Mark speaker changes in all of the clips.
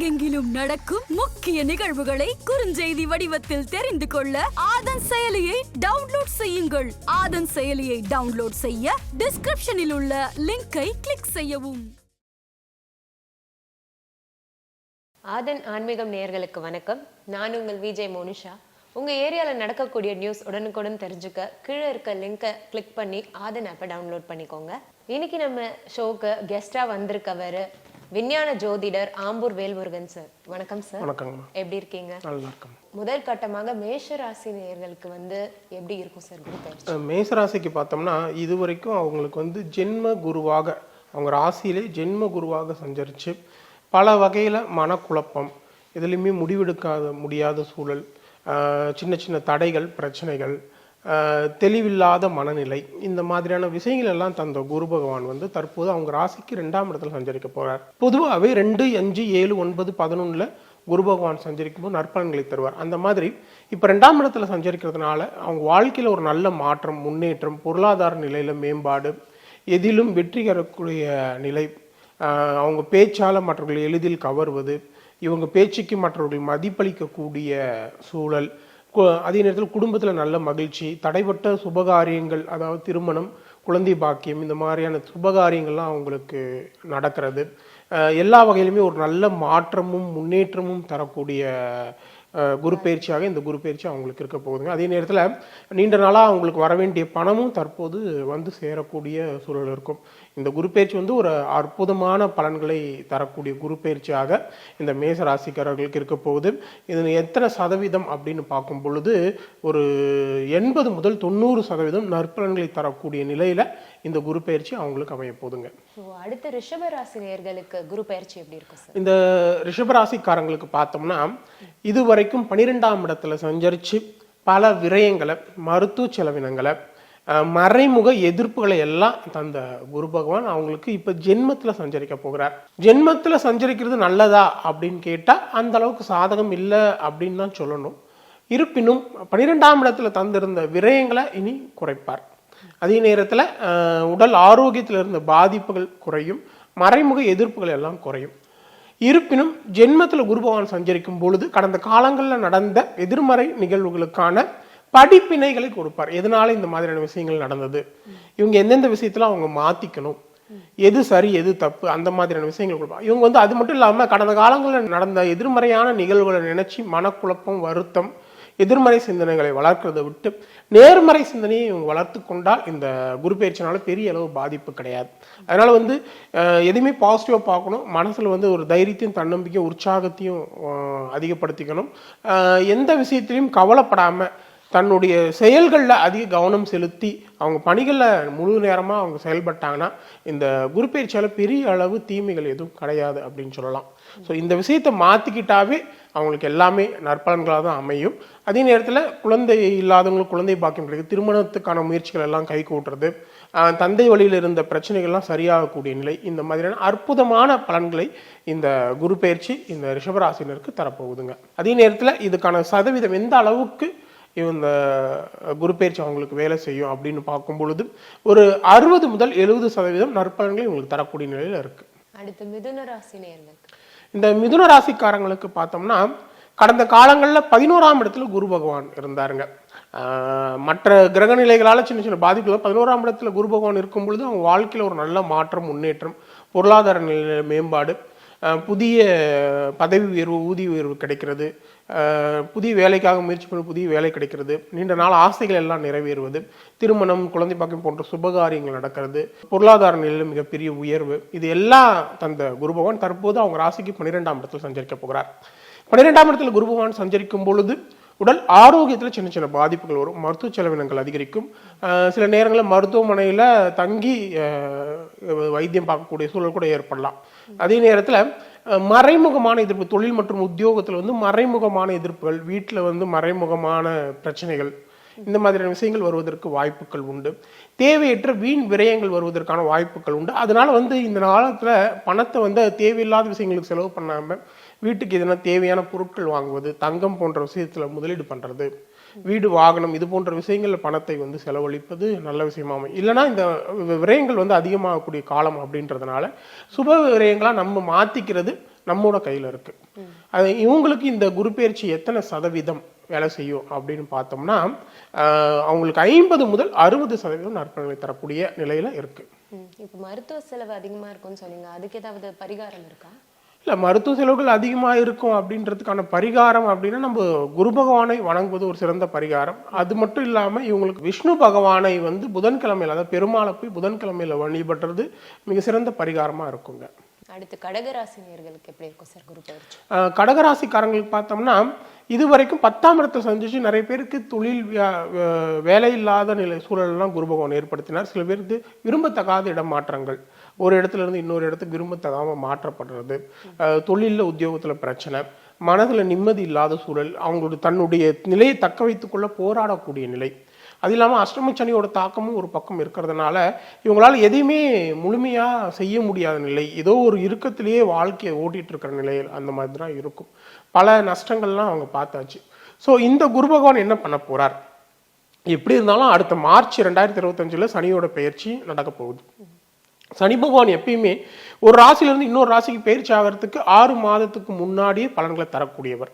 Speaker 1: உலகெங்கிலும் நடக்கும் முக்கிய நிகழ்வுகளை குறுஞ்செய்தி வடிவத்தில் தெரிந்து கொள்ள ஆதன் செயலியை டவுன்லோட் செய்யுங்கள். ஆதன் செயலியை டவுன்லோட் செய்ய டிஸ்கிரிப்ஷனில் உள்ள லிங்கை கிளிக் செய்யவும்.
Speaker 2: ஆதன் ஆன்மீகம் நேயர்களுக்கு வணக்கம். நான் உங்கள் விஜய் மோனிஷா. உங்கள் ஏரியாவில் நடக்கக்கூடிய நியூஸ் உடனுக்குடன் தெரிஞ்சுக்க கீழே இருக்க லிங்கை கிளிக் பண்ணி ஆதன் ஆப்பை டவுன்லோட் பண்ணிக்கோங்க. இன்னைக்கு நம்ம ஷோக்கு கெஸ்ட்டாக வந்திருக்கவர் விஞ்ஞான ஜோதிடர் ஆம்பூர் வேல்முருகன் சார். வணக்கம் சார்.
Speaker 3: வணக்கங்கம்மா
Speaker 2: எப்படி இருக்கீங்க?
Speaker 3: நல்லா இருக்கேன்
Speaker 2: முதல் கட்டமாக மேஷ ராசி நேயர்களுக்கு வந்து எப்படி இருக்கும் சார் குரு பயிற்சி
Speaker 3: மேசராசிக்கு பார்த்தோம்னா இது வரைக்கும் அவங்களுக்கு வந்து ஜென்ம குருவாக அவங்க ராசியிலே ஜென்ம குருவாக சஞ்சரித்து பல வகையில் மனக்குழப்பம் எதுலேயுமே முடிவெடுக்காத முடியாத சூழல் சின்ன சின்ன தடைகள் பிரச்சனைகள் தெளிவில்லாத மனநிலை. இந்த மாதிரியான விஷயங்கள் எல்லாம் தந்த குரு பகவான் வந்து தற்போது அவங்க ராசிக்கு ரெண்டாம் இடத்துல சஞ்சரிக்க போகிறார் பொதுவாகவே ரெண்டு அஞ்சு ஏழு ஒன்பது பதினொன்றில் குரு பகவான் சஞ்சரிக்கும் போது நற்பலன்களை தருவார். அந்த மாதிரி இப்போ ரெண்டாம் இடத்துல சஞ்சரிக்கிறதுனால அவங்க வாழ்க்கையில் ஒரு நல்ல மாற்றம் முன்னேற்றம் பொருளாதார நிலையில் மேம்பாடு எதிலும் வெற்றி பெறக்கூடிய நிலை அவங்க பேச்சால் மற்றவர்களை எளிதில் கவர்வது இவங்க பேச்சுக்கு மற்றவர்கள் மதிப்பளிக்கக்கூடிய சூழல் அதே நேரத்தில் குடும்பத்தில் நல்ல மகிழ்ச்சி தடைப்பட்ட சுபகாரியங்கள் அதாவது திருமணம் குழந்தை பாக்கியம் இந்த மாதிரியான சுபகாரியங்கள்லாம் அவங்களுக்கு நடக்கிறது. எல்லா வகையிலுமே ஒரு நல்ல மாற்றமும் முன்னேற்றமும் தரக்கூடிய குரு பயிற்சியாக இந்த குரு பயிற்சி அவங்களுக்கு இருக்க போகுதுங்க. அதே நேரத்தில் நீண்ட நாளாக அவங்களுக்கு வர வேண்டிய பணமும் தற்போது வந்து சேரக்கூடிய சூழல் இருக்கும். இந்த குரு பயிற்சி வந்து ஒரு அற்புதமான பலன்களை தரக்கூடிய குரு பயிற்சியாக இந்த மேச ராசிக்காரர்களுக்கு இருக்க போகுது. இது எத்தனை சதவீதம் அப்படின்னு பார்க்கும் பொழுது ஒரு எண்பது முதல் தொண்ணூறு சதவீதம் நற்பலன்களை தரக்கூடிய நிலையில இந்த குரு பயிற்சி அவங்களுக்கு அமைய போகுதுங்க.
Speaker 2: ஸோ அடுத்த ரிஷப ராசி நேயர்களுக்கு குரு பயிற்சி எப்படி இருக்கும்
Speaker 3: இந்த ரிஷபராசிக்காரங்களுக்கு பார்த்தோம்னா இது வரைக்கும் பன்னிரெண்டாம் இடத்துல சஞ்சரிச்சு பல விரயங்களை மருத்துவ செலவினங்களை மறைமுக எதிர்ப்புகளை எல்லாம் தந்த குரு பகவான் அவங்களுக்கு இப்போ ஜென்மத்தில் சஞ்சரிக்க போகிறார். ஜென்மத்தில் சஞ்சரிக்கிறது நல்லதா அப்படின்னு கேட்டால் அந்த அளவுக்கு சாதகம் இல்லை அப்படின்னு தான் சொல்லணும். இருப்பினும் பன்னிரெண்டாம் இடத்துல தந்திருந்த விரயங்களை இனி குறைப்பார். அதே நேரத்தில் உடல் ஆரோக்கியத்தில் இருந்த பாதிப்புகள் குறையும் மறைமுக எதிர்ப்புகள் எல்லாம் குறையும். இருப்பினும் ஜென்மத்தில் குரு பகவான் சஞ்சரிக்கும் பொழுது கடந்த காலங்களில் நடந்த எதிர்மறை நிகழ்வுகளுக்கான படிப்பினைகளை கொடுப்பார். எதனால இந்த மாதிரியான விஷயங்கள் நடந்தது? இவங்க எந்தெந்த விஷயத்துல அவங்க மாத்திக்கணும்? எது சரி எது தப்பு? அந்த மாதிரியான விஷயங்கள் கொடுப்பாங்க. இவங்க வந்து அது மட்டும் இல்லாம கடந்த காலங்களில் நடந்த எதிர்மறையான நிகழ்வுகளை நினைச்சு மனக்குழப்பம் வருத்தம் எதிர்மறை சிந்தனைகளை வளர்க்கிறதை விட்டு நேர்மறை சிந்தனையை இவங்க வளர்த்து கொண்டால் இந்த குரு பயிற்சினால பெரிய அளவு பாதிப்பு கிடையாது. அதனால வந்து எதுவுமே எதையுமே பாசிட்டிவாக பார்க்கணும். மனசுல வந்து ஒரு தைரியத்தையும் தன்னம்பிக்கையும் உற்சாகத்தையும் அதிகப்படுத்திக்கணும். எந்த விஷயத்திலையும் கவலைப்படாம தன்னுடைய செயல்களில் அதிக கவனம் செலுத்தி அவங்க பணிகளில் முழு நேரமாக அவங்க செயல்பட்டாங்கன்னா இந்த குரு பயிற்சியால் பெரிய அளவு தீமைகள் எதுவும் கிடையாது அப்படின்னு சொல்லலாம். ஸோ இந்த விஷயத்தை மாற்றிக்கிட்டாவே அவங்களுக்கு எல்லாமே நற்பலன்களாக தான் அமையும். அதே நேரத்தில் குழந்தை இல்லாதவங்களுக்கு குழந்தை பாக்கியம் கிடைக்கும் திருமணத்துக்கான முயற்சிகள் எல்லாம் கை கூட்டுறது தந்தை வழியில் இருந்த பிரச்சனைகள்லாம் சரியாகக்கூடிய நிலை இந்த மாதிரியான அற்புதமான பலன்களை இந்த குரு பயிற்சி இந்த ரிஷபராசினருக்கு தரப்போகுதுங்க. அதே நேரத்தில் இதுக்கான சதவீதம் எந்த அளவுக்கு இந்த குரு பயிற்சி அவங்களுக்கு வேலை செய்யும் அப்படின்னு பார்க்கும் பொழுது ஒரு அறுபது முதல் எழுபது சதவீதம் நற்பலன்களை உங்களுக்கு தரக்கூடிய நிலையில இருக்கு.
Speaker 2: அடுத்து மிதுன ராசி நேயர்களுக்கு.
Speaker 3: இந்த மிதுன ராசிக்காரங்களுக்கு பார்த்தோம்னா கடந்த காலங்களில் பதினோராம் இடத்துல குரு பகவான் இருந்தாருங்க. மற்ற கிரக நிலைகளால் சின்ன சின்ன பாதிப்புகள் பதினோராம் இடத்துல குரு பகவான் இருக்கும் பொழுது அவங்க வாழ்க்கையில் ஒரு நல்ல மாற்றம் முன்னேற்றம் பொருளாதார நிலையில மேம்பாடு புதிய பதவி உயர்வு ஊதிய உயர்வு கிடைக்கிறது புதிய வேலைக்காக முயற்சி பண்ண புதிய வேலை கிடைக்கிறது. நீண்ட நாள் ஆசைகள் எல்லாம் நிறைவேறுவது திருமணம் குழந்தை பாக்கம் போன்ற சுபகாரியங்கள் நடக்கிறது பொருளாதார நிலையில் மிகப்பெரிய உயர்வு. இது எல்லாம் தந்த குரு பகவான் தற்போது அவங்க ராசிக்கு பன்னிரெண்டாம் இடத்தில் சஞ்சரிக்க போகிறார். பன்னிரெண்டாம் இடத்துல குரு பகவான் சஞ்சரிக்கும் பொழுது உடல் ஆரோக்கியத்தில் சின்ன சின்ன பாதிப்புகள் வரும். மருத்துவ செலவினங்கள் அதிகரிக்கும். சில நேரங்களில் மருத்துவமனையில் தங்கி வைத்தியம் பார்க்கக்கூடிய சூழல் கூட ஏற்படலாம். அதே நேரத்தில் மறைமுகமான எதிர்ப்பு தொழில் மற்றும் உத்தியோகத்தில் வந்து மறைமுகமான எதிர்ப்புகள் வீட்டில் வந்து மறைமுகமான பிரச்சனைகள் இந்த மாதிரியான விஷயங்கள் வருவதற்கு வாய்ப்புகள் உண்டு. தேவையற்ற வீண் விரயங்கள் வருவதற்கான வாய்ப்புகள் உண்டு. அதனால வந்து இந்த காலத்தில் பணத்தை வந்து தேவையில்லாத விஷயங்களுக்கு செலவு பண்ணாமல் வீட்டுக்கு எதனா தேவையான பொருட்கள் வாங்குவது தங்கம் போன்ற விஷயத்தில் முதலீடு பண்ணுறது வீடு வாகனம் இது போன்ற விஷயங்கள்ல பணத்தை வந்து செலவழிப்பது நல்ல விஷயமா இல்லைன்னா இந்த விரயங்கள் வந்து அதிகமாகக்கூடிய காலம் அப்படின்றதுனால சுப விரயங்களாக நம்ம மாத்திக்கிறது நம்மோட கையில இருக்கு. அது இவங்களுக்கு இந்த குரு பயிற்சி எத்தனை சதவீதம் வேலை செய்யும் அப்படின்னு பார்த்தோம்னா அவங்களுக்கு ஐம்பது முதல் அறுபது சதவீதம் நற்பலன்களை தரக்கூடிய நிலையில இருக்கு.
Speaker 2: இப்போ மருத்துவ செலவு அதிகமா இருக்கும்னு சொன்னீங்க. அதுக்கு ஏதாவது பரிகாரம் இருக்கா?
Speaker 3: இல்ல மருத்துவ செலவுகள் அதிகமா இருக்கும் அப்படின்றதுக்கான பரிகாரம் அப்படின்னா நம்ம குரு பகவானை வணங்குவது ஒரு சிறந்த பரிகாரம். அது மட்டும் இல்லாம இவங்களுக்கு விஷ்ணு பகவானை வந்து புதன்கிழமையில அதாவது பெருமாளை போய் புதன்கிழமையில வழிபடுறது மிக சிறந்த பரிகாரமா இருக்குங்க.
Speaker 2: அடுத்து கடகராசி நேர்களுக்கு எப்படி இருக்கும் சார் குரு பயிற்சி?
Speaker 3: கடகராசிக்காரங்களுக்கு பார்த்தோம்னா இது வரைக்கும் பத்தாம் இடத்தை சந்திச்சு நிறைய பேருக்கு தொழில் வேலை இல்லாத நிலை சூழலெல்லாம் குரு பகவான் ஏற்படுத்தினார். சில பேருக்கு விரும்பத்தகாத இடமாற்றங்கள். ஒரு இடத்துல இருந்து இன்னொரு இடத்துக்கு விரும்பத்தகாமல் மாற்றப்படுறது தொழிலில் உத்தியோகத்தில் பிரச்சனை மனதில் நிம்மதி இல்லாத சூழல் அவங்களுடைய தன்னுடைய நிலையை தக்க வைத்துக்கொள்ள போராடக்கூடிய நிலை. அது இல்லாமல் அஷ்டம சனியோட தாக்கமும் ஒரு பக்கம் இருக்கிறதுனால இவங்களால் எதையுமே முழுமையாக செய்ய முடியாத நிலை ஏதோ ஒரு இறுக்கத்திலேயே வாழ்க்கையை ஓட்டிகிட்டு இருக்கிற நிலையில் அந்த மாதிரி தான் இருக்கும். பல நஷ்டங்கள்லாம் அவங்க பார்த்தாச்சு. ஸோ இந்த குரு பகவான் என்ன பண்ண போகிறார் எப்படி இருந்தாலும் அடுத்த மார்ச் ரெண்டாயிரத்தி இருபத்தஞ்சில் சனியோட பயிற்சி நடக்க போகுது. சனி பகவான் எப்பயுமே ஒரு ராசியிலிருந்து இன்னொரு ராசிக்கு பயிற்சி ஆகிறதுக்கு ஆறு மாதத்துக்கு முன்னாடியே பலன்களை தரக்கூடியவர்.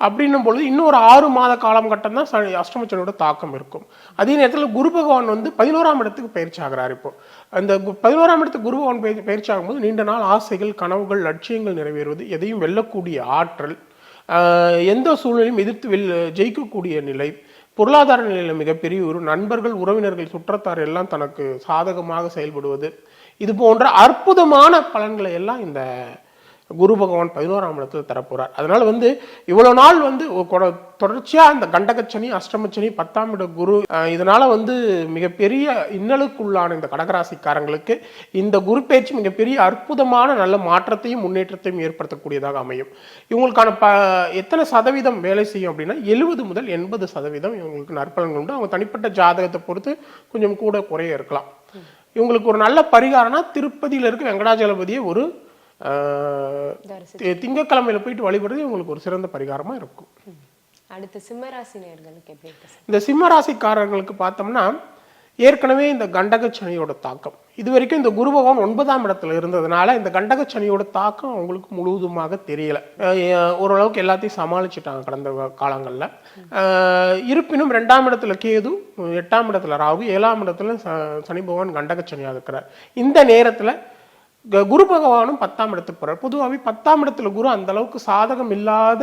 Speaker 3: அப்படின்னும் பொழுது இன்னொரு ஆறு மாத காலம் கட்டம் தான் சனி அஷ்டமச்சனியோட தாக்கம் இருக்கும். அதே நேரத்தில் குரு பகவான் வந்து பதினோராம் இடத்துக்கு பயிற்சி ஆகிறார் இப்போ. அந்த கு- பதினோராம் இடத்துக்கு குரு பகவான் பயிற்சி ஆகும்போது நீண்ட நாள் ஆசைகள் கனவுகள் லட்சியங்கள் நிறைவேறுவது எதையும் வெல்லக்கூடிய ஆற்றல் எந்த சூழ்நிலையும் எதிர்த்து வெல் ஜெயிக்கக்கூடிய நிலை பொருளாதார நிலையில் மிகப்பெரிய ஒரு நண்பர்கள் உறவினர்கள் சுற்றத்தார் எல்லாம் தனக்கு சாதகமாக செயல்படுவது. இது போன்ற அற்புதமான பலன்களை எல்லாம் இந்த குரு பகவான் பதினோராம் இடத்துல தரப்போறார். அதனால வந்து இவ்வளோ நாள் வந்து தொடர்ச்சியாக கொட- இந்த கண்டகச்சனி அஷ்டமச்சனி பத்தாம் இட குரு இதனால் இதனால வந்து மிகப்பெரிய இன்னலுக்குள்ளான இந்த கடகராசிக்காரங்களுக்கு இந்த குரு பயிற்சி மிகப்பெரிய அற்புதமான நல்ல மாற்றத்தையும் முன்னேற்றத்தையும் ஏற்படுத்தக்கூடியதாக அமையும். இவங்களுக்கான ப எத்தனை சதவீதம் வேலை செய்யும் அப்படின்னா எழுபது முதல் எண்பது சதவீதம் இவங்களுக்கு நற்பலன்கள் உண்டு. அவங்க தனிப்பட்ட ஜாதகத்தை பொறுத்து கொஞ்சம் கூட குறைய இருக்கலாம். இவங்களுக்கு ஒரு நல்ல பரிகாரம்னா திருப்பதியில் இருக்க வெங்கடாஜலபதியை ஒரு ஆஹ், தி- திங்கட்கிழமையில போயிட்டு வழிபடுறது இவங்களுக்கு ஒரு சிறந்த பரிகாரமா இருக்கும்.
Speaker 2: அடுத்து சிம்மராசி நேர்களுக்கு எப்படி
Speaker 3: இந்த சிம்ம ராசிக்காரர்களுக்கு பார்த்தோம்னா ஏற்கனவே இந்த கண்டக சனியோட தாக்கம். இது வரைக்கும் இந்த குரு பகவான் ஒன்பதாம் இடத்துல இருந்ததுனால இந்த கண்டக சனியோட தாக்கம் அவங்களுக்கு முழுவதுமாக தெரியல. ஓரளவுக்கு எல்லாத்தையும் சமாளிச்சுட்டாங்க கடந்த காலங்களில். இருப்பினும் ரெண்டாம் இடத்துல கேது எட்டாம் இடத்துல ராகு ஏழாம் இடத்துல சனி பகவான் கண்டக சனியாக இருக்கிறார். இந்த நேரத்துல குரு பகவானும் பத்தாம் இடத்துக்கு போகிறார் பொதுவாகவே பத்தாம் இடத்துல குரு அந்த அளவுக்கு சாதகம் இல்லாத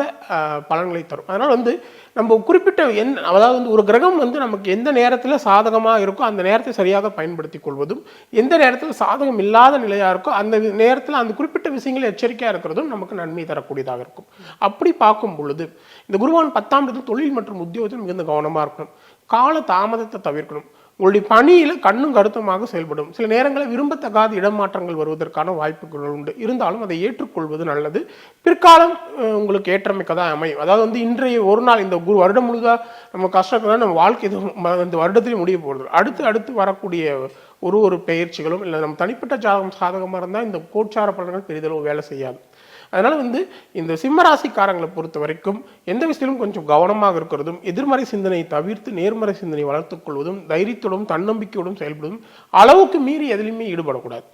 Speaker 3: பலன்களை தரும். அதனால் வந்து நம்ம குறிப்பிட்ட என் அதாவது வந்து ஒரு கிரகம் வந்து நமக்கு எந்த நேரத்தில் சாதகமாக இருக்கோ அந்த நேரத்தை சரியாக பயன்படுத்தி கொள்வதும் எந்த நேரத்தில் சாதகம் இல்லாத நிலையாக இருக்கோ அந்த நேரத்தில் அந்த குறிப்பிட்ட விஷயங்களை எச்சரிக்கையாக இருக்கிறதும் நமக்கு நன்மை தரக்கூடியதாக இருக்கும். அப்படி பார்க்கும் பொழுது இந்த குருவான் பத்தாம் இடத்தில் தொழில் மற்றும் உத்தியோகத்தில் மிகுந்த கவனமாக இருக்கணும். கால தாமதத்தை தவிர்க்கணும். உங்களுடைய பணியில் கண்ணும் கருத்துமாக செயல்படும். சில நேரங்களில் விரும்பத்தகாத இடமாற்றங்கள் வருவதற்கான வாய்ப்புகள் உண்டு. இருந்தாலும் அதை ஏற்றுக்கொள்வது நல்லது. பிற்காலம் உங்களுக்கு ஏற்றமைக்கதான் அமையும். அதாவது வந்து இன்றைய ஒரு நாள் இந்த குரு வருடம் முழுதாக நம்ம கஷ்டத்தை நம்ம வாழ்க்கை ம- இந்த வருடத்திலே முடிய போகிறது அடுத்து அடுத்து வரக்கூடிய ஒரு ஒரு பயிற்சிகளும் இல்லை நம்ம தனிப்பட்ட ஜாதகம் சாதகமாக இருந்தால் இந்த கோட்சார பலன்கள் பெரிதளவு வேலை செய்யாது. அதனால் வந்து இந்த சிம்மராசிக்காரங்களை பொறுத்த வரைக்கும் எந்த விஷயத்திலும் கொஞ்சம் கவனமாக இருக்கிறதும் எதிர்மறை சிந்தனையை தவிர்த்து நேர்மறை சிந்தனை வளர்த்துக்கொள்வதும் தைரியத்துடன் தைரியத்தோடும் தன்னம்பிக்கையோடும் செயல்படுவதும் அளவுக்கு மீறி எதிலையுமே ஈடுபடக்கூடாது.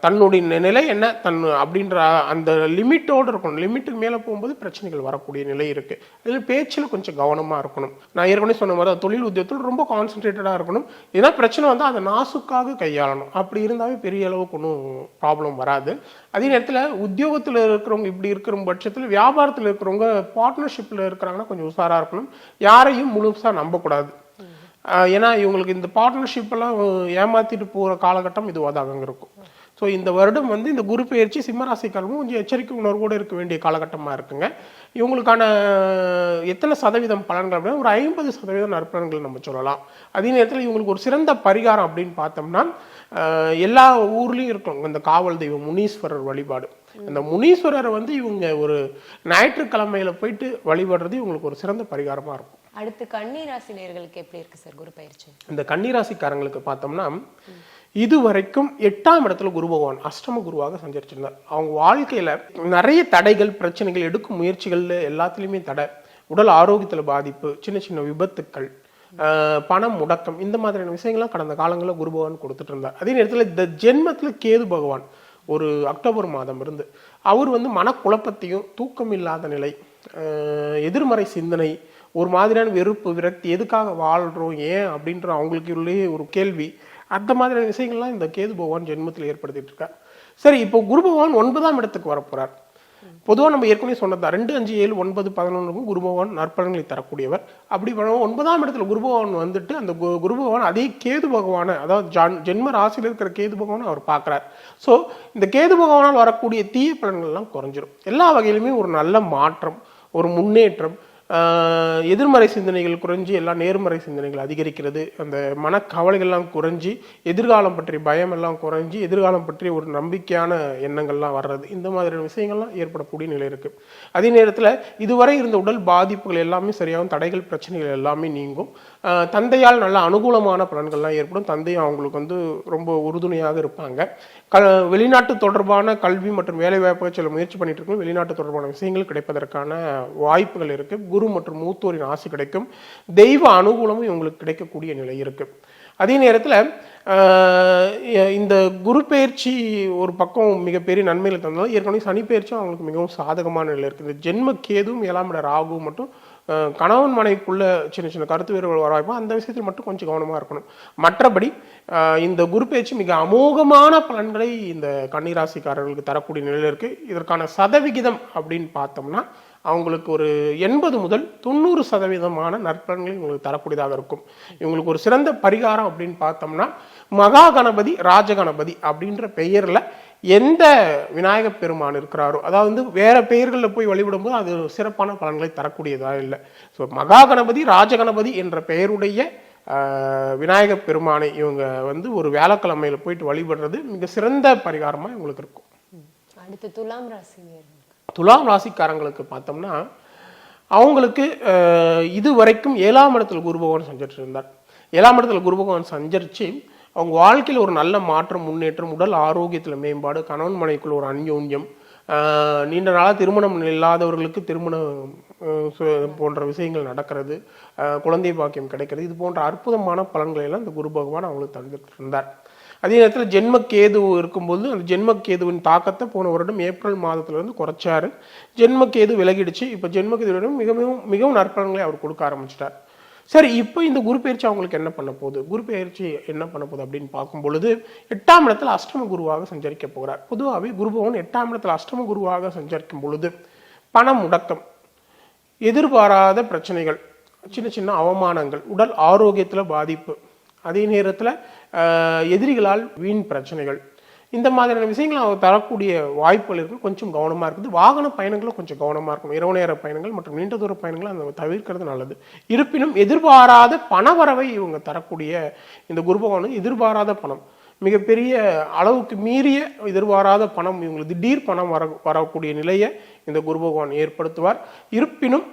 Speaker 3: தன்னுடைய நிலை என்ன? தன் அப்படின்ற அந்த லிமிட்டோடு இருக்கணும். லிமிட்டுக்கு மேலே போகும்போது பிரச்சனைகள் வரக்கூடிய நிலை இருக்கு. அதில் பேச்சில் கொஞ்சம் கவனமாக இருக்கணும். நான் ஏற்கனவே சொன்ன மாதிரி தொழில் உத்தியோகத்தில் ரொம்ப கான்சென்ட்ரேட்டடாக இருக்கணும். ஏன்னா பிரச்சனை வந்தால் அதை நாசுக்காக கையாளணும். அப்படி இருந்தாவே பெரிய அளவுக்கு ஒன்றும் ப்ராப்ளம் வராது. அதே நேரத்தில் உத்தியோகத்தில் இருக்கிறவங்க இப்படி இருக்கிற பட்சத்தில் வியாபாரத்தில் இருக்கிறவங்க பார்ட்னர்ஷிப்பில் இருக்கிறாங்கன்னா கொஞ்சம் உஷாராக இருக்கணும். யாரையும் முழுசாக நம்பக்கூடாது. ஏன்னா இவங்களுக்கு இந்த பார்ட்னர்ஷிப் எல்லாம் ஏமாத்திட்டு போகிற காலகட்டம் இதுவாக இருக்கும். ஸோ இந்த வருடம் வந்து இந்த குரு பயிற்சி சிம்மராசிக்காரமும் கொஞ்சம் எச்சரிக்கை உணர்வோடு இருக்க வேண்டிய காலகட்டமாக இருக்குங்க. இவங்களுக்கான எத்தனை சதவீதம் பலன்கள் அப்படின்னா ஒரு ஐம்பது சதவீதம் நற்பலன்கள் நம்ம சொல்லலாம். அதே நேரத்தில் இவங்களுக்கு ஒரு சிறந்த பரிகாரம் அப்படின்னு பார்த்தோம்னா எல்லா ஊர்லேயும் இருக்கும். இந்த காவல் தெய்வம் முனீஸ்வரர் வழிபாடு. அந்த முனீஸ்வரரை வந்து இவங்க ஒரு ஞாயிற்றுக்கிழமையில் போயிட்டு வழிபடுறது இவங்களுக்கு ஒரு சிறந்த பரிகாரமாக இருக்கும்.
Speaker 2: அடுத்து கன்னிராசி நேர்களுக்கு எப்படி இருக்கு சார் குரு பயிற்சி?
Speaker 3: இந்த கன்னிராசிக்காரங்களுக்கு பார்த்தோம்னா இது வரைக்கும் எட்டாம் இடத்துல குரு பகவான் அஷ்டம குருவாக சஞ்சரிச்சிருந்தார். அவங்க வாழ்க்கையில நிறைய தடைகள் பிரச்சனைகள் எடுக்கும் முயற்சிகள்ல எல்லாத்துலேயுமே தடை. உடல் ஆரோக்கியத்துல பாதிப்பு சின்ன சின்ன விபத்துக்கள் பணம் முடக்கம் இந்த மாதிரியான விஷயங்கள்லாம் கடந்த காலங்களில் குரு பகவான் கொடுத்துட்டு இருந்தார். அதே நேரத்தில் இந்த ஜென்மத்தில் கேது பகவான் ஒரு அக்டோபர் மாதம் இருந்து அவர் வந்து மனக்குழப்பத்தையும் தூக்கம் இல்லாத நிலை எதிர்மறை சிந்தனை ஒரு மாதிரியான வெறுப்பு விரக்தி எதுக்காக வாழ்கிறோம் ஏன் அப்படின்ற அவங்களுக்கு உள்ளே ஒரு கேள்வி. அந்த மாதிரியான விஷயங்கள்லாம் இந்த கேது பகவான் ஜென்மத்தில் ஏற்படுத்திட்டு இருக்கார். சரி இப்போ குரு பகவான் ஒன்பதாம் இடத்துக்கு வரப்போகிறார் பொதுவாக நம்ம ஏற்கனவே சொன்னதா ரெண்டு அஞ்சு ஏழு ஒன்பது பதினொன்றுக்கும் குரு பகவான் நற்பலன்களை தரக்கூடியவர். அப்படி ஒன்பதாம் இடத்துல குரு பகவான் வந்துட்டு அந்த கு- குரு பகவான் அதே கேது பகவானை அதாவது ஜான் ஜென்ம ராசியில் இருக்கிற கேது பகவானை அவர் பார்க்குறார். ஸோ இந்த கேது பகவானால் வரக்கூடிய தீய பலன்கள்லாம் குறைஞ்சிரும். எல்லா வகையிலுமே ஒரு நல்ல மாற்றம் ஒரு முன்னேற்றம் எதிர்மறை சிந்தனைகள் குறைஞ்சி எல்லாம் நேர்மறை சிந்தனைகள் அதிகரிக்கிறது. அந்த மனக்கவலைகள்லாம் குறைஞ்சி எதிர்காலம் பற்றிய பயம் எல்லாம் குறைஞ்சி எதிர்காலம் பற்றி ஒரு நம்பிக்கையான எண்ணங்கள்லாம் வர்றது. இந்த மாதிரியான விஷயங்கள்லாம் ஏற்படக்கூடிய நிலை இருக்கு. அதே நேரத்தில் இதுவரை இருந்த உடல் பாதிப்புகள் எல்லாமே சரியாகும் தடைகள் பிரச்சனைகள் எல்லாமே நீங்கும். தந்தையால் நல்ல அனுகூலமான பலன்கள்லாம் ஏற்படும். தந்தையும் அவங்களுக்கு வந்து ரொம்ப உறுதுணையாக இருப்பாங்க. க வெளிநாட்டு தொடர்பான கல்வி மற்றும் வேலை வாய்ப்புகள் சில முயற்சி பண்ணிட்டு இருக்கோம். வெளிநாட்டு தொடர்பான விஷயங்கள் கிடைப்பதற்கான வாய்ப்புகள் இருக்கு. குரு மற்றும் மூத்தோரின் ஆசை கிடைக்கும். தெய்வ அனுகூலமும் இவங்களுக்கு கிடைக்கக்கூடிய நிலை இருக்கு. அதே நேரத்தில் இந்த குரு பயிற்சி ஒரு பக்கம் மிகப்பெரிய நன்மைகளை தந்தாலும் ஏற்கனவே சனி பயிற்சியும் அவங்களுக்கு மிகவும் சாதகமான நிலை இருக்குது. இந்த ஜென்ம கேதுவும் ஏழாம் இட ராகு மட்டும் கணவன் மனைவிக்குள்ள சின்ன சின்ன கருத்து வேறுபாடு வர வாய்ப்பு அந்த விஷயத்தில் மட்டும் கொஞ்சம் கவனமாக இருக்கணும். மற்றபடி இந்த குரு பேச்சு மிக அமோகமான பலன்களை இந்த கன்னிராசிக்காரர்களுக்கு தரக்கூடிய நிலையில் இருக்குது இதற்கான சதவிகிதம் அப்படின்னு பார்த்தோம்னா அவங்களுக்கு ஒரு எண்பது முதல் தொண்ணூறு சதவீதமான நற்பலன்கள் உங்களுக்கு தரக்கூடியதாக இருக்கும். இவங்களுக்கு ஒரு சிறந்த பரிகாரம் அப்படின்னு பார்த்தோம்னா மகா கணபதி ராஜகணபதி அப்படின்ற பெயரில் எந்த விநாயக பெருமான் இருக்கிறாரோ அதாவது வந்து வேற பெயர்களில் போய் வழிபடும்போது அது சிறப்பான பலன்களை தரக்கூடியதாக இல்லை. ஸோ மகா கணபதி ராஜகணபதி என்ற பெயருடைய விநாயக பெருமானை இவங்க வந்து ஒரு வியாழக்கிழமையில போயிட்டு வழிபடுறது மிக சிறந்த பரிகாரமா இவங்களுக்கு இருக்கும்.
Speaker 2: அடுத்து துலாம் ராசி
Speaker 3: துலாம் ராசிக்காரங்களுக்கு பார்த்தோம்னா அவங்களுக்கு இது வரைக்கும் ஏழாம் இடத்துல குரு பகவான் சஞ்சரிச்சு இருந்தார் ஏழாம் இடத்துல குரு பகவான் சஞ்சரிச்சு அவங்க வாழ்க்கையில் ஒரு நல்ல மாற்றம் முன்னேற்றம் உடல் ஆரோக்கியத்தில் மேம்பாடு கணவன் மனைக்குள்ள ஒரு அந்யோன்யம் நீண்ட நாளாக திருமணம் இல்லாதவர்களுக்கு திருமணம் போன்ற விஷயங்கள் நடக்கிறது குழந்தை பாக்கியம் கிடைக்கிறது. இது போன்ற அற்புதமான பலன்களை எல்லாம் இந்த குரு பகவான் அவங்களுக்கு தந்துட்டு இருந்தார் அதே நேரத்தில் ஜென்ம கேது இருக்கும்போது அந்த ஜென்ம கேதுவின் தாக்கத்தை போன வருடம் ஏப்ரல் மாதத்துல இருந்து குறைச்சாரு. ஜென்ம கேது விலகிடுச்சு. இப்போ ஜென்ம கேதுவிடம் மிகவும் மிகவும் நற்பலன்களை அவர் கொடுக்க ஆரம்பிச்சிட்டார். சரி இப்போ இந்த குரு பயிற்சி அவங்களுக்கு என்ன பண்ண போகுது? குரு பயிற்சி என்ன பண்ண போகுது அப்படின்னு பார்க்கும் பொழுது எட்டாம் இடத்துல அஷ்டம குருவாக சஞ்சரிக்க போகிறார். பொதுவாகவே குரு பகவான் எட்டாம் இடத்துல அஷ்டம குருவாக சஞ்சரிக்கும் பொழுது பண முடக்கம் எதிர்பாராத பிரச்சனைகள் சின்ன சின்ன அவமானங்கள் உடல் ஆரோக்கியத்தில் பாதிப்பு அதே நேரத்தில் எதிரிகளால் வீண் பிரச்சனைகள் இந்த மாதிரியான விஷயங்கள் அவங்க தரக்கூடிய வாய்ப்புகள் இருக்கு. கொஞ்சம் கவனமாக இருக்குது. வாகன பயணங்களும் கொஞ்சம் கவனமாக இருக்கும் இரவு நேர பயணங்கள் மற்றும் நீண்ட தூர பயணங்கள் அந்த தவிர்க்கிறது நல்லது. இருப்பினும் எதிர்பாராத பணவரவை இவங்க தரக்கூடிய இந்த குரு பகவான் எதிர்பாராத பணம். மிகப்பெரிய அளவுக்கு மீறிய எதிர்பாராத பணம் இவங்களுக்கு திடீர் பணம் வர வரக்கூடிய நிலையை இந்த குரு பகவான் ஏற்படுத்துவார். இருப்பினும்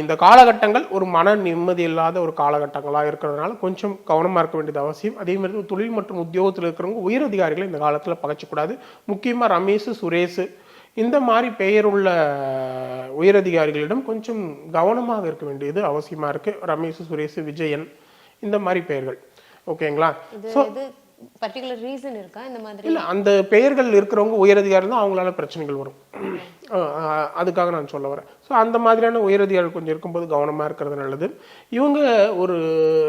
Speaker 3: இந்த காலகட்டங்கள் ஒரு மன நிம்மதி இல்லாத ஒரு காலகட்டங்களாக இருக்கிறதுனால கொஞ்சம் கவனமாக இருக்க வேண்டியது அவசியம். அதே மாதிரி தொழில் மற்றும் உத்தியோகத்தில் இருக்கிறவங்க உயர் அதிகாரிகளை இந்த காலத்தில் பகைச்சக்கூடாது. முக்கியமாக ரமேஷ் சுரேஷ் இந்த மாதிரி பெயருள்ள உயரதிகாரிகளிடம் கொஞ்சம் கவனமாக இருக்க வேண்டியது அவசியமாக இருக்கு. ரமேஷ் சுரேஷ் விஜயன் இந்த மாதிரி பெயர்கள். ஓகேங்களா?
Speaker 2: இது பர்டிகுலர் ரீசன் இருக்கா? இந்த மாதிரி?
Speaker 3: இல்ல அந்த பெயர்கள் இருக்கிறவங்க உயரதிகாரி தான் அவங்களால பிரச்சனைகள் வரும். அதுக்காக நான் சொல்ல வரேன். ஸோ அந்த மாதிரியான உயரதிகாரிகள் கொஞ்சம் இருக்கும்போது கவனமா இருக்கிறது நல்லது. இவங்க ஒரு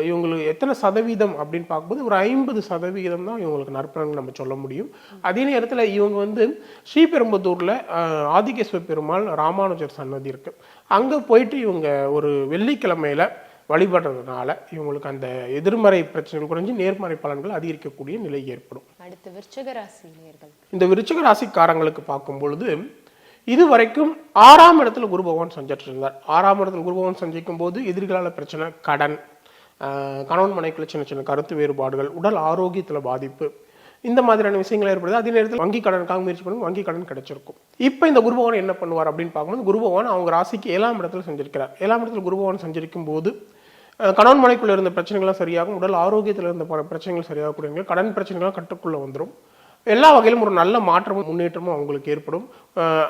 Speaker 3: இவங்களுக்கு எத்தனை சதவீதம் அப்படின்னு பார்க்கும்போது ஒரு ஐம்பது சதவீதம் தான் இவங்களுக்கு நற்பலன்கள் நம்ம சொல்ல முடியும். அதே நேரத்துல இவங்க வந்து ஸ்ரீபெரும்புதூர்ல அஹ், ஆதிகேஸ்வர பெருமாள் ராமானுஜர் சன்னதி இருக்கு. அங்க போயிட்டு இவங்க ஒரு வெள்ளிக்கிழமையில வழிபடுறதுனால இவங்களுக்கு அந்த எதிர்மறை பிரச்சனைகள் குறைஞ்சு நேர்மறை பலன்கள் அதிகரிக்கக்கூடிய நிலை ஏற்படும்.
Speaker 2: அடுத்து விருச்சிக ராசி
Speaker 3: இந்த விருச்சிக ராசிக்காரங்களுக்கு பார்க்கும் பொழுது இது வரைக்கும் ஆறாம் இடத்துல குரு பகவான் சஞ்சரிட்டு இருந்தார் ஆறாம் இடத்துல குரு பகவான் சஞ்சரிக்கும் போது எதிரிகளால பிரச்சனை கடன் கணவன் மனைக்குள்ள சின்ன சின்ன கருத்து வேறுபாடுகள் உடல் ஆரோக்கியத்துல பாதிப்பு இந்த மாதிரியான விஷயங்கள் ஏற்படுது. அதே நேரத்தில் வங்கி கடனுக்காக முயற்சி பண்ணி வங்கி கடன் கிடைச்சிருக்கும். இப்போ இந்த குரு பகவான் என்ன பண்ணுவார் அப்படின்னு பார்க்கும்போது குரு பகவான் அவங்க ராசிக்கு ஏழாம் இடத்துல சஞ்சரிக்கிறார். ஏழாம் இடத்துல குரு பகவான் சஞ்சரிக்கும் போது கணவன் மனைக்குள்ள இருந்த பிரச்சனைகள்லாம் சரியாகும் உடல் ஆரோக்கியத்தில் இருந்த பல பிரச்சனைகள் சரியாகக்கூடிய கடன் பிரச்சனைகள்லாம் கட்டுக்குள்ளே வந்துடும் எல்லா வகையிலும் ஒரு நல்ல மாற்றமும் முன்னேற்றமும் அவங்களுக்கு ஏற்படும்.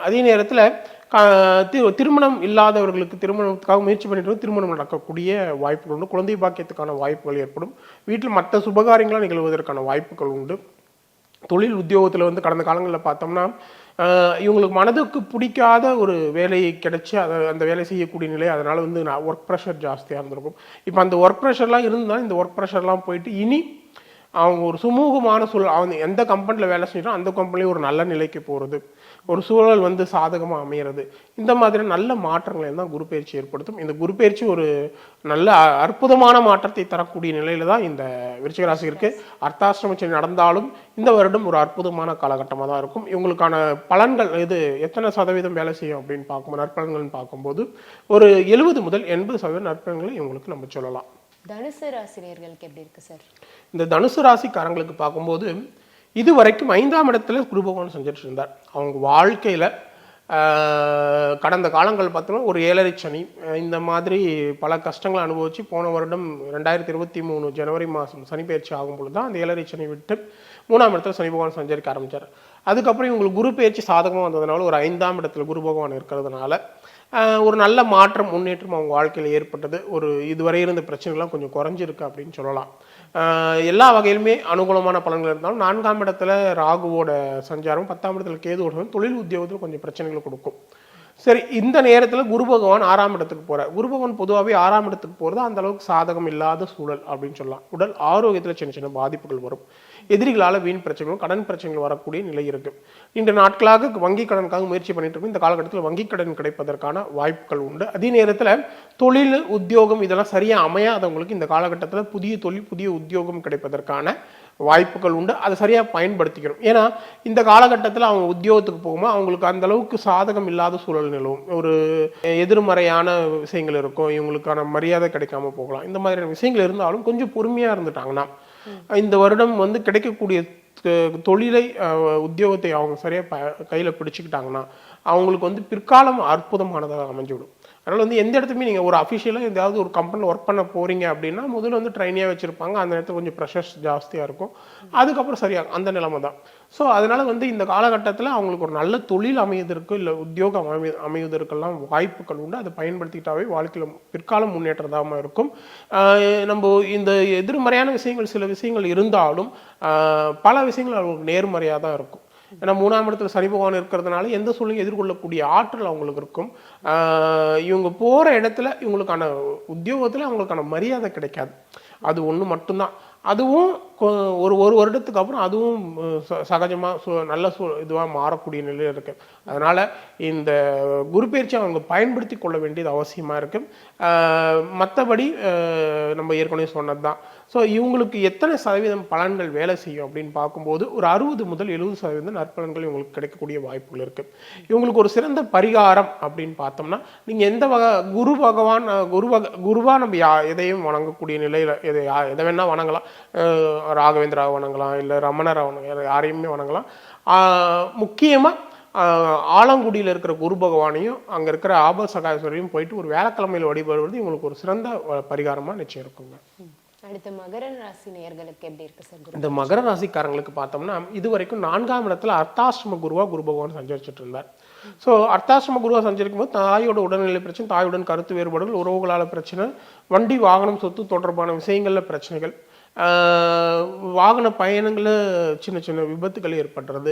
Speaker 3: அதே நேரத்தில் திருமணம் இல்லாதவர்களுக்கு திருமணத்துக்காக முயற்சி பண்ணிட்டு திருமணம் நடக்கக்கூடிய வாய்ப்புகள் உண்டு. குழந்தை பாக்கியத்துக்கான வாய்ப்புகள் ஏற்படும். வீட்டில் மற்ற சுபகாரியங்களாக நிகழ்வதற்கான வாய்ப்புகள் உண்டு. தொழில் உத்தியோகத்தில் வந்து கடந்த காலங்களில் பார்த்தோம்னா இவங்களுக்கு மனதுக்கு பிடிக்காத ஒரு வேலை கிடைச்சி அதை அந்த வேலை செய்யக்கூடிய நிலை அதனால் வந்து நான் ஒர்க் ப்ரெஷர் ஜாஸ்தியாக இருந்திருக்கும். இப்போ அந்த ஒர்க் ப்ரெஷர்லாம் இருந்தால் இந்த ஒர்க் ப்ரெஷர்லாம் போயிட்டு இனி அவங்க ஒரு சுமூகமான சூழல் அவங்க எந்த கம்பெனியில் வேலை செய்யறோம் அந்த கம்பெனிலேயும் ஒரு நல்ல நிலைக்கு போகிறது ஒரு சூழல் வந்து சாதகமாக அமையிறது. இந்த மாதிரி நல்ல மாற்றங்களை தான் குரு பயிற்சி ஏற்படுத்தும். இந்த குரு பயிற்சி ஒரு நல்ல அற்புதமான மாற்றத்தை தரக்கூடிய நிலையில தான் இந்த விருச்சிக ராசிக்கு அர்த்தாசிரம சனி நடந்தாலும் இந்த வருடம் ஒரு அற்புதமான காலகட்டமாக தான் இருக்கும். இவங்களுக்கான பலன்கள் இது எத்தனை சதவீதம் வேலை செய்யும் அப்படின்னு பார்க்கும்போது நற்பலன்கள்னு பார்க்கும்போது ஒரு எழுபது முதல் எண்பது சதவீதம் நற்பலன்களை இவங்களுக்கு நம்ம சொல்லலாம்.
Speaker 2: தனுசு ராசினியர்களுக்கு எப்படி இருக்கு சார்?
Speaker 3: இந்த தனுசு ராசிக்காரங்களுக்கு பார்க்கும்போது இது வரைக்கும் ஐந்தாம் இடத்துல குரு பகவான் செஞ்சுட்டு இருந்தார் அவங்க வாழ்க்கையில் கடந்த காலங்கள் பார்த்தோம்னா ஒரு ஏழரை சனி இந்த மாதிரி பல கஷ்டங்களை அனுபவித்து போன வருடம் ரெண்டாயிரத்தி இருபத்தி மூணு ஜனவரி மாதம் சனி பயிற்சி ஆகும் பொழுது தான் அந்த ஏழரை சனி விட்டு மூணாம் இடத்துல சனி பகவான் சஞ்சரிக்க ஆரம்பிச்சார். அதுக்கப்புறம் இவங்களுக்கு குரு பயிற்சி சாதகமாக வந்ததுனால ஒரு ஐந்தாம் இடத்துல குரு பகவான் இருக்கிறதுனால ஒரு நல்ல மாற்றம் முன்னேற்றம் அவங்க வாழ்க்கையில் ஏற்பட்டது. ஒரு இதுவரை இருந்த பிரச்சனைகள்லாம் கொஞ்சம் குறைஞ்சிருக்கு அப்படின்னு சொல்லலாம். எல்லா வகையிலுமே அனுகூலமான பலன்கள் இருந்தாலும் நான்காம் இடத்துல ராகுவோட சஞ்சாரம் பத்தாம் இடத்துல கேதுவோட தொழில் உத்தியோகத்தில் கொஞ்சம் பிரச்சனைகளை கொடுக்கும். சரி இந்த நேரத்தில் குரு பகவான் ஆறாம் இடத்துக்கு போகிறார் குரு பகவான் பொதுவாகவே ஆறாம் இடத்துக்கு போகிறது அந்த அளவுக்கு சாதகம் இல்லாத சூழல் அப்படின்னு சொல்லலாம். உடல் ஆரோக்கியத்தில் சின்ன சின்ன பாதிப்புகள் வரும். எதிரிகளால் வீண் பிரச்சனைகள் கடன் பிரச்சனைகள் வரக்கூடிய நிலை இருக்கு. இன்று நாட்களாக வங்கி கடனுக்காக முயற்சி பண்ணிட்டு இருக்கோம். இந்த காலகட்டத்தில் வங்கி கடன் கிடைப்பதற்கான வாய்ப்புகள் உண்டு. அதே நேரத்தில் தொழில் உத்தியோகம் இதெல்லாம் சரியாக அமையாதவங்களுக்கு இந்த காலகட்டத்தில் புதிய தொழில் புதிய உத்தியோகம் கிடைப்பதற்கான வாய்ப்புகள் உண்டு. அதை சரியாக பயன்படுத்திக்கணும். ஏன்னா இந்த காலகட்டத்தில் அவங்க உத்தியோகத்துக்கு போகும்போது அவங்களுக்கு அந்த அளவுக்கு சாதகம் இல்லாத சூழல் நிலவும். ஒரு எதிர்மறையான விஷயங்கள் இருக்கும். இவங்களுக்கான மரியாதை கிடைக்காம போகலாம். இந்த மாதிரியான விஷயங்கள் இருந்தாலும் கொஞ்சம் பொறுமையாக இருந்துட்டாங்கன்னா இந்த வருடம் வந்து கிடைக்கக்கூடிய தொழிலை உத்தியோகத்தை அவங்க சரியாக ப கையில் பிடிச்சிக்கிட்டாங்கன்னா அவங்களுக்கு வந்து பிற்காலம் அற்புதமானதாக அமைஞ்சுவிடும். அதனால் வந்து எந்த இடத்துலையுமே நீங்கள் ஒரு அஃபிஷியலாக ஏதாவது ஒரு கம்பெனியில் ஒர்க் பண்ண போகிறீங்க அப்படின்னா முதல்ல வந்து ட்ரைனியாக வச்சுருப்பாங்க. அந்த நேரத்தில் கொஞ்சம் ப்ரெஷர்ஸ் ஜாஸ்தியாக இருக்கும். அதுக்கப்புறம் சரியாக அந்த நிலைமை தான். ஸோ அதனால் வந்து இந்த காலகட்டத்தில் அவங்களுக்கு ஒரு நல்ல தொழில் அமைவதற்கு இல்லை உத்தியோகம் அமைய அமைவதற்கெல்லாம் வாய்ப்புகள் உண்டு. அதை பயன்படுத்திக்கிட்டாவே வாழ்க்கையில் பிற்காலம் முன்னேற்றதாம இருக்கும். நம்ம இந்த எதிர்மறையான விஷயங்கள் சில விஷயங்கள் இருந்தாலும் பல விஷயங்கள் அவங்களுக்கு நேர்மறையாக தான் இருக்கும். ஏன்னா மூணாம் இடத்துல சனி பகவான் இருக்கிறதுனால எந்த சூழ்நிலையும் எதிர்கொள்ளக்கூடிய ஆற்றல் அவங்களுக்கு இருக்கும். ஆஹ் இவங்க போற இடத்துல இவங்களுக்கான உத்தியோகத்துல அவங்களுக்கான மரியாதை கிடைக்காது. அது ஒண்ணு மட்டும்தான். அதுவும் ஒரு ஒரு வருடத்துக்கு அப்புறம் அதுவும் சகஜமாக ச- சு- நல்ல சூ இதுவாக மாறக்கூடிய நிலையில் இருக்கு. அதனால் இந்த குரு அவங்க பயன்படுத்தி கொள்ள வேண்டியது அவசியமாக இருக்கு. மற்றபடி நம்ம ஏற்கனவே சொன்னது தான் ஸோ இவங்களுக்கு எத்தனை சதவீதம் பலன்கள் வேலை செய்யும் அப்படின்னு பார்க்கும்போது ஒரு அறுபது முதல் எழுபது சதவீதம் நற்பலன்கள் இவங்களுக்கு கிடைக்கக்கூடிய வாய்ப்புகள் இருக்குது இவங்களுக்கு ஒரு சிறந்த பரிகாரம் அப்படின்னு பார்த்தோம்னா நீங்கள் எந்த வகை குரு பகவான் குரு வக நம்ம யா எதையும் வணங்கக்கூடிய நிலையில் எதை எதை வேணால் வணங்கலாம். அஹ், ராகவேந்திராவை வணங்கலாம் இல்லை ரமணரை வணங்கலாம் யாரையுமே வணங்கலாம். ஆஹ், முக்கியமா ஆஹ், ஆலங்குடியில் இருக்கிற குரு பகவானையும் அங்க இருக்கிற ஆப சகாயஸ்வரையும் போயிட்டு ஒரு வேலைக்கிழமையில் வழிபடுவது இவங்களுக்கு ஒரு சிறந்த அஹ், பரிகாரமா நிச்சயம் இருக்குங்க.
Speaker 2: அடுத்து மகர ராசி நேயர்களுக்கு எப்படி இருக்கு சார்
Speaker 3: இந்த மகர ராசிக்காரங்களுக்கு பார்த்தோம்னா இது வரைக்கும் நான்காம் இடத்துல அர்த்தாசிரம குருவா குரு பகவான் சஞ்சரிச்சுட்டு இருந்தார். ஸோ அர்த்தாசிரம குருவா சஞ்சரிக்கும் போது தாயோட உடல்நிலை பிரச்சனை தாயுடன் கருத்து வேறுபாடுகள் உறவுகளால பிரச்சனை வண்டி வாகனம் சொத்து தொடர்பான விஷயங்கள்ல பிரச்சனைகள். வாகன பயணங்களில் சின்ன சின்ன விபத்துகள் ஏற்படுறது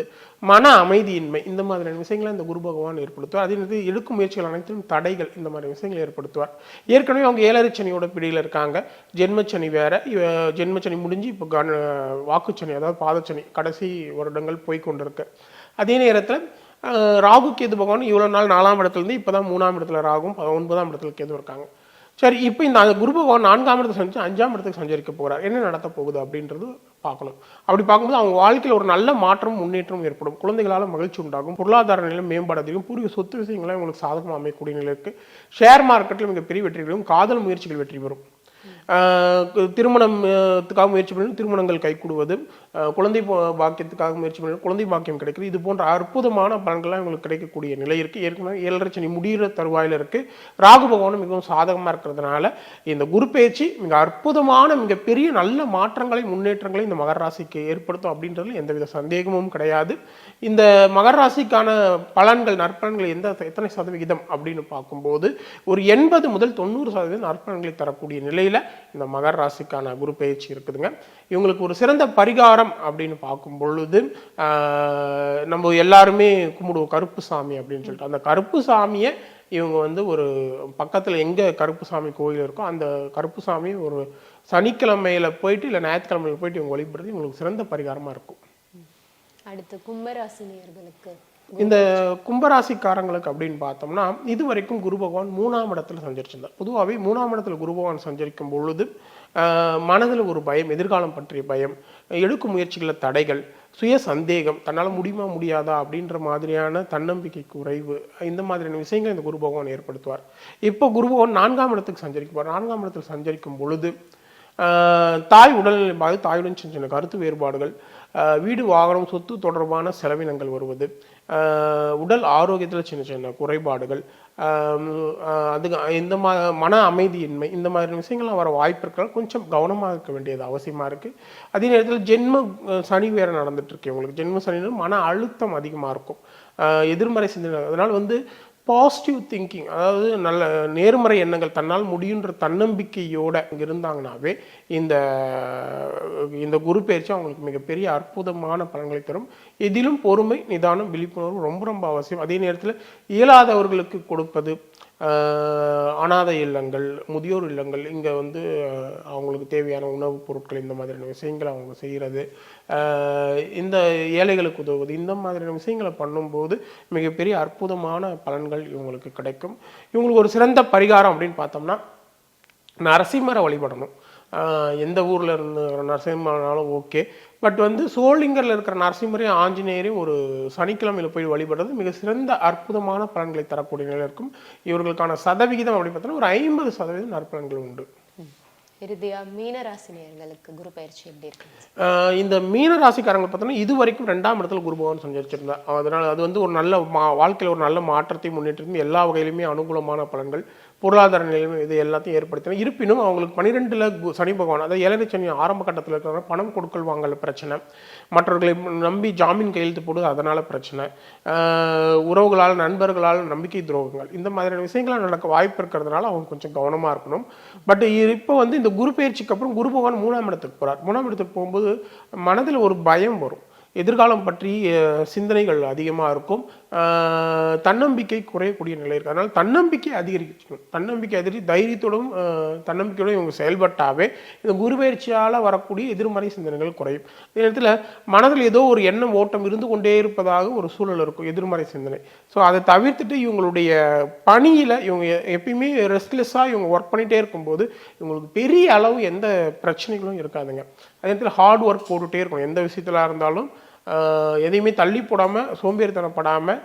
Speaker 3: மன அமைதியின்மை இந்த மாதிரியான விஷயங்களை இந்த குரு பகவான் ஏற்படுத்துவார். அதே நேரத்தில் எடுக்கும் முயற்சிகள் அனைத்திலும் தடைகள் இந்த மாதிரி விஷயங்களை ஏற்படுத்துவார். ஏற்கனவே அவங்க ஏழரைச்சனியோட பிடியில் இருக்காங்க. ஜென்மச்சனி வேற ஜென்மச்சனி முடிஞ்சு இப்போ கன வாக்குச்சனி அதாவது பாதச்சனி கடைசி வருடங்கள் போய் கொண்டிருக்கு. அதே நேரத்தில் ராகு கேது பகவான் இவ்வளோ நாள் நாலாம் இடத்துலேருந்து இப்போ தான் மூணாம் இடத்துல ராகும் ஒன்பதாம் இடத்துல கேது இருக்காங்க. சரி இப்போ இந்த குரு பகவான் நான்காம் இடத்துக்கு சஞ்சு அஞ்சாம் இடத்துக்கு சஞ்சரிக்க போகிறார். என்ன நடத்த போகுது அப்படின்றது பார்க்கணும். அப்படி பார்க்கும்போது அவங்க வாழ்க்கையில் ஒரு நல்ல மாற்றம் முன்னேற்றம் ஏற்படும். குழந்தைகளால் மகிழ்ச்சி உண்டாகும். பொருளாதார நிலையம் மேம்பாடு அதிகம் பூர்வீக சொத்து விஷயங்களாம் உங்களுக்கு சாதகமாக அமையக்கூடிய நிலை இருக்குது ஷேர் மார்க்கெட்டில் மிகப்பெரிய வெற்றி பெறும். காதல் முயற்சிகள் வெற்றி பெறும். திருமணத்துக்காக முயற்சி பண்ணி திருமணங்கள் கைகூடுவது குழந்தை பா- பாக்கியத்துக்காக முயற்சி பண்ணி குழந்தை பாக்கியம் கிடைக்குது. இது போன்ற அற்புதமான பலன்கள்லாம் இவங்களுக்கு கிடைக்கக்கூடிய நிலை இருக்குது ஏற்கனவே ஏழரை சனி முடிகிற தருவாயில இருக்குது ராகு பகவானும் மிகவும் சாதகமாக இருக்கிறதுனால இந்த குரு பேச்சு மிக அற்புதமான மிகப்பெரிய நல்ல மாற்றங்களை முன்னேற்றங்களை இந்த மகர ராசிக்கு ஏற்படுத்தும் அப்படின்றதுல எந்தவித சந்தேகமும் கிடையாது. இந்த மகர ராசிக்கான பலன்கள் நற்பலன்கள் எந்த எத்தனை சதவிகிதம் அப்படின்னு பார்க்கும்போது ஒரு எண்பது முதல் தொண்ணூறு சதவீதம் நற்பலன்களை தரக்கூடிய நிலையில் இந்த மகர ராசிக்கான குரு பயிற்சி இருக்குதுங்க. இவங்களுக்கு ஒரு சிறந்த பரிகாரம் அப்படின்னு பார்க்கும் பொழுது நம்ம எல்லாருமே கும்பிடுவோம் கருப்பு சாமி அப்படின்னு சொல்லிட்டு. அந்த கருப்பு சாமியை இவங்க வந்து ஒரு பக்கத்தில் எங்கே கருப்பு சாமி கோயில் இருக்கோ அந்த கருப்பு சாமி ஒரு சனிக்கிழமையில போயிட்டு இல்லை ஞாயிற்றுக்கிழமையில போயிட்டு இவங்க வழிபடுறது இவங்களுக்கு சிறந்த பரிகாரமாக இருக்கும்.
Speaker 2: அடுத்து கும்பராசினியர்களுக்கு
Speaker 3: இந்த கும்பராசிக்காரங்களுக்கு அப்படின்னு பார்த்தோம்னா இது வரைக்கும் குரு பகவான் மூணாம் இடத்துல சஞ்சரிச்சிருந்தார். பொதுவாகவே மூணாம் இடத்துல குரு பகவான் சஞ்சரிக்கும் பொழுது மனதில் ஒரு பயம் எதிர்காலம் பற்றிய பயம் எடுக்கும் முயற்சிகளில் தடைகள் சுய சந்தேகம் தன்னால் முடியுமா முடியாதா அப்படின்ற மாதிரியான தன்னம்பிக்கை குறைவு இந்த மாதிரியான விஷயங்கள் இந்த குரு பகவான் ஏற்படுத்துவார். இப்போ குரு பகவான் நான்காம் இடத்துக்கு சஞ்சரிக்குவார் நான்காம் இடத்தில் சஞ்சரிக்கும் பொழுது தாய் உடல்நிலை பாதி தாயுடன் சின்ன சின்ன கருத்து வேறுபாடுகள் வீடு வாகனம் சொத்து தொடர்பான செலவினங்கள் வருவது உடல் ஆரோக்கியத்தில் சின்ன சின்ன குறைபாடுகள் அது இந்த மா மன அமைதியின்மை இந்த மாதிரி விஷயங்கள்லாம் வர வாய்ப்பு இருக்கிறதால கொஞ்சம் கவனமாக இருக்க வேண்டியது அவசியமாக இருக்குது அதே நேரத்தில் ஜென்ம சனி வேற நடந்துட்டு இருக்கு. உங்களுக்கு ஜென்ம சனி மன அழுத்தம் அதிகமாக இருக்கும். எதிர்மறை சிந்தனை அதனால் வந்து பாசிட்டிவ் திங்கிங் அதாவது நல்ல நேர்மறை எண்ணங்கள் தன்னால் முடியுன்ற தன்னம்பிக்கையோடு இங்க இருந்தாங்கனாவே இந்த இந்த குரு பயிற்சி அவங்களுக்கு மிகப்பெரிய அற்புதமான பலன்களை தரும். எதிலும் பொறுமை நிதானம் விழிப்புணர்வு ரொம்ப ரொம்ப அவசியம். அதே நேரத்தில் இயலாதவர்களுக்கு கொடுப்பது அனாதை இல்லங்கள் முதியோர் இல்லங்கள் இங்கே வந்து அவங்களுக்கு தேவையான உணவுப் பொருட்கள் இந்த மாதிரியான விஷயங்களை அவங்க செய்கிறது இந்த ஏழைகளுக்கு உதவுவது இந்த மாதிரியான விஷயங்களை பண்ணும்போது மிகப்பெரிய அற்புதமான பலன்கள் இவங்களுக்கு கிடைக்கும். இவங்களுக்கு ஒரு சிறந்த பரிகாரம் அப்படின்னு பார்த்தோம்னா நரசிம்மரை வழிபடணும். எந்த ஊரில் இருந்து நரசிம்மனாலும் ஓகே. பட் வந்து சோளிங்கரில் இருக்கிற நரசிம்மரையும் ஆஞ்சநேயரையும் ஒரு சனிக்கிழமையில் போய் வழிபடுறது மிக சிறந்த அற்புதமான பலன்களை தரக்கூடிய நிலை இருக்கும். இவர்களுக்கான சதவிகிதம் அப்படின்னு பார்த்தோன்னா ஒரு ஐம்பது சதவீதம் நற்பலன்கள் உண்டு.
Speaker 2: இறுதியா மீனராசி நேயர்களுக்கு குரு பயிற்சி எப்படி இருக்கு?
Speaker 3: இந்த மீன ராசிக்காரங்களை பார்த்தோன்னா இது வரைக்கும் ரெண்டாம் இடத்துல குரு பகவான் சஞ்சரிச்சிருந்தார் அதனால அது வந்து ஒரு நல்ல மா வாழ்க்கையில் ஒரு நல்ல மாற்றத்தை முன்னேற்றத்தையும் எல்லா வகையிலுமே அனுகூலமான பலன்கள். பொருளாதார நிலைமை இது எல்லாத்தையும் ஏற்படுத்தின. இருப்பினும் அவங்களுக்கு பன்னிரெண்டில் சனி பகவான் அதாவது ஏழரை சனி ஆரம்ப கட்டத்தில் இருக்கிற பணம் கொடுக்கல் வாங்கல பிரச்சனை. மற்றவர்களை நம்பி ஜாமீன் கையெழுத்து போடுவது அதனால் பிரச்சனை. உறவுகளால் நண்பர்களால் நம்பிக்கை துரோகங்கள். இந்த மாதிரியான விஷயங்கள்லாம் நடக்க வாய்ப்பு இருக்கிறதுனால அவங்க கொஞ்சம் கவனமாக இருக்கணும். பட் இப்போ வந்து இந்த குரு பயிற்சிக்கு அப்புறம் குரு பகவான் மூணாம் இடத்துக்கு போகிறார் மூணாம் இடத்துக்கு போகும்போது மனதில் ஒரு பயம் வரும். எதிர்காலம் பற்றி சிந்தனைகள் அதிகமாக இருக்கும். தன்னம்பிக்கை குறையக்கூடிய நிலை இருக்கு. அதனால் தன்னம்பிக்கை அதிகரிக்கணும். தன்னம்பிக்கை அதிகரி தைரியத்தோடும் தன்னம்பிக்கையோடும் இவங்க செயல்பட்டாவே இந்த குருபெயர்ச்சியால் வரக்கூடிய எதிர்மறை சிந்தனைகள் குறையும். இந்த நேரத்தில் மனதில் ஏதோ ஒரு எண்ணம் ஓட்டம் இருந்து கொண்டே இருப்பதாக ஒரு சூழல் இருக்கும் எதிர்மறை சிந்தனை. ஸோ அதை தவிர்த்துட்டு இவங்களுடைய பணியில் இவங்க எப்பயுமே ரெஸ்ட்லெஸ்ஸாக இவங்க ஒர்க் பண்ணிகிட்டே இருக்கும்போது இவங்களுக்கு பெரிய அளவு எந்த பிரச்சனைகளும் இருக்காதுங்க. அதே நேரத்தில் ஹார்ட் ஒர்க் போட்டுகிட்டே இருக்கணும். எந்த விஷயத்தில் இருந்தாலும் எதையுமே தள்ளி போடாமல் சோம்பேறித்தனப்படாமல்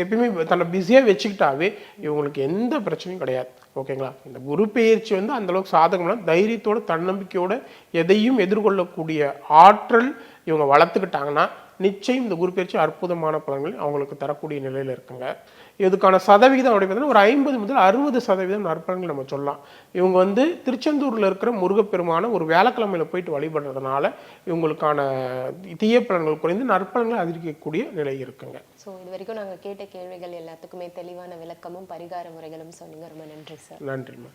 Speaker 3: எப்பயுமே தன்னை பிஸியாக வச்சுக்கிட்டாவே இவங்களுக்கு எந்த பிரச்சனையும் கிடையாது. ஓகேங்களா? இந்த குரு பயிற்சி வந்து அந்த அளவுக்கு சாதகம்னா தைரியத்தோட தன்னம்பிக்கையோடு எதையும் எதிர்கொள்ளக்கூடிய ஆற்றல் இவங்க வளர்த்துக்கிட்டாங்கன்னா நிச்சயம் இந்த குரு பயிற்சி அற்புதமான பலன்கள் அவங்களுக்கு தரக்கூடிய நிலையில் இருக்குங்க. இதுக்கான சதவிகிதம் அப்படி பார்த்தீங்கன்னா ஒரு ஐம்பது முதல் அறுபது சதவீதம் நற்பலன்கள் நம்ம சொல்லலாம். இவங்க வந்து திருச்செந்தூரில் இருக்கிற முருகப்பெருமான ஒரு வியாழக்கிழமையில போயிட்டு வழிபடுறதுனால இவங்களுக்கான தீய பலன்கள் குறைந்து நற்பலன்கள் அதிகரிக்கக்கூடிய நிலை இருக்குங்க.
Speaker 2: ஸோ இது வரைக்கும் நாங்க கேட்ட கேள்விகள் எல்லாத்துக்குமே தெளிவான விளக்கமும் பரிகார முறைகளும் சொன்னீங்க. ரொம்ப நன்றி சார்.
Speaker 3: நன்றிம்மா.